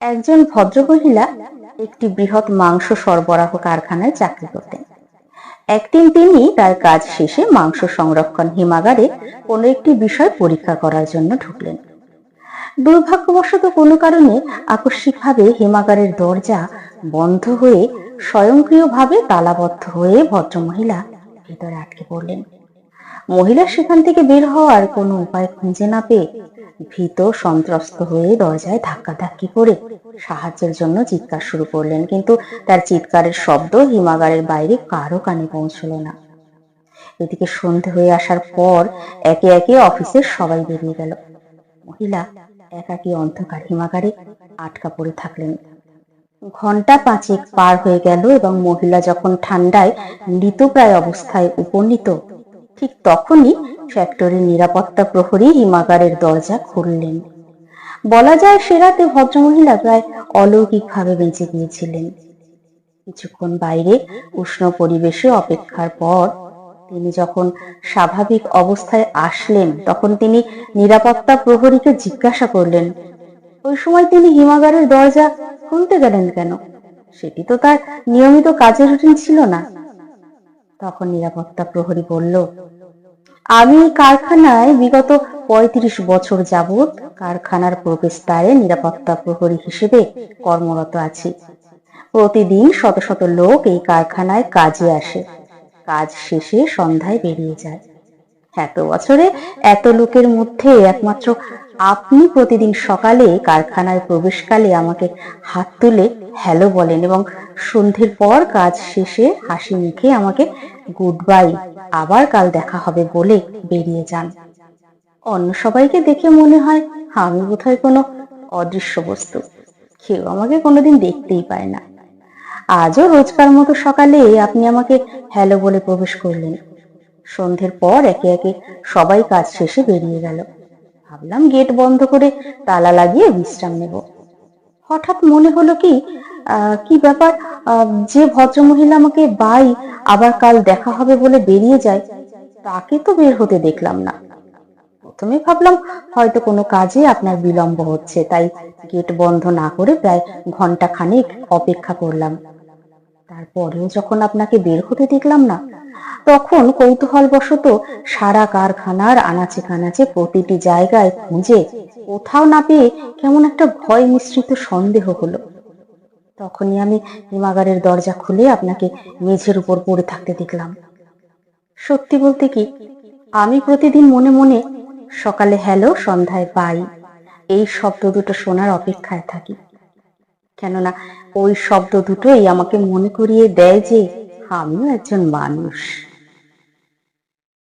একজন ভদ্রমহিলা একটি বৃহৎ মাংস সরবরাহ কারখানায় চাকরি করতেন। একদিন তিনি তার কাজ শেষে মাংস সংরক্ষণ হিমাগারে কোনো একটি বিষয় পরীক্ষা করার জন্য ঢুকলেন। দুর্ভাগ্যবশত কোনো কারণে আকস্মিকভাবে হিমাগারের দরজা বন্ধ হয়ে স্বয়ংক্রিয়ভাবে তালাবদ্ধ হয়ে ভদ্রমহিলা ভেতরে আটকে পড়লেন। মহিলা সেখান থেকে বের হওয়ার কোনো উপায় খুঁজে না পেয়ে ভীত সন্ত্রস্ত হয়ে দরজায় ধাক্কাধাক্কি করে সাহায্যের জন্য চিৎকার শুরু করলেন। কিন্তু তার চিৎকারের শব্দ হিমাগারের বাইরে কারও কানে পৌঁছলো না। এদিকে সন্ধে হয়ে আসার পর একে একে অফিসের সবাই বেরিয়ে গেল। মহিলা একাকী অন্ধকার হিমাগারে আটকা পড়ে থাকলেন। ঘণ্টা পাঁচেক পার হয়ে গেল এবং মহিলা যখন ঠান্ডায় মৃতপ্রায় অবস্থায় উপনীত ঠিক তখনই ফ্যাক্টরির নিরাপত্তা প্রহরী হিমাগারের দরজা খুললেন। বলা যায় সে রাতে ভদ্রমহিলা প্রায় অলৌকিকভাবে বেঁচে গিয়েছিলেন। কিছুক্ষণ বাইরে উষ্ণ পরিবেশে অপেক্ষার পর তিনি যখন স্বাভাবিক অবস্থায় আসলেন, তখন তিনি নিরাপত্তা প্রহরীকে জিজ্ঞাসা করলেন, ওই সময় তিনি হিমাগারের দরজা খুলতে গেলেন কেন? সেটি তো তার নিয়মিত কাজের রুটিন ছিল না। তখন নিরাপত্তা প্রহরী বলল, আমি কারখানায় বিগত পঁয়ত্রিশ বছর যাবৎ কারখানার প্রবেশদ্বারে নিরাপত্তা প্রহরী হিসেবে কর্মরত আছি। প্রতিদিন শত শত লোক এই কারখানায় কাজে আসে। কাজ শেষে সন্ধ্যায় বেরিয়ে যায়। এত বছরে এত লোকের মধ্যে একমাত্র আপনি প্রতিদিন সকালে কারখানায় প্রবেশকালে আমাকে হাত তুলে হ্যালো বলেন এবং সন্ধ্যের পর কাজ শেষে হাসি মুখে আমাকে গুড বাই আবার কাল দেখা হবে বলে বেরিয়ে যান। অন্য সবাইকে দেখে মনে হয় আমি বোধহয় কোনো অদৃশ্য বস্তু। কেউ আমাকে কোনোদিন দেখতেই পায় না। আজও রোজকার মতো সকালে আপনি আমাকে হ্যালো বলে প্রবেশ করলেন। সন্ধ্যের পর একে একে সবাই কাজ শেষে বেরিয়ে গেল। ভাবলাম গেট বন্ধ করে তালা লাগিয়ে বিশ্রাম নেব। হঠাৎ মনে হলো কি কি ব্যাপার যে ভদ্রমহিলা আমাকে বাই আবার কাল দেখা হবে বলে বেরিয়ে যায়, তাকে তো বের হতে দেখলাম না। প্রথমে ভাবলাম হয়তো কোনো কাজে আপনার বিলম্ব হচ্ছে, তাই গেট বন্ধ না করে প্রায় ঘণ্টা খানেক অপেক্ষা করলাম। তারপরেও যখন আপনাকে বের হতে দেখলাম না, তখন কৌতূহলবশত সারা কারখানার আনাচে কানাচে প্রতিটি জায়গায় খুঁজে কোথাও না পেয়ে কেমন একটা ভয় মিশ্রিত সন্দেহ হলো। তখনই আমি হিমাগারের দরজা খুলে আপনাকে মেঝের উপর পড়ে থাকতে দেখলাম। সত্যি বলতে কি, আমি প্রতিদিন মনে মনে সকালে হ্যালো, সন্ধ্যায় বাই এই শব্দ দুটো শোনার অপেক্ষায় থাকি। কেননা ওই শব্দ দুটোই আমাকে মনে করিয়ে দেয় যে আমিও একজন মানুষ।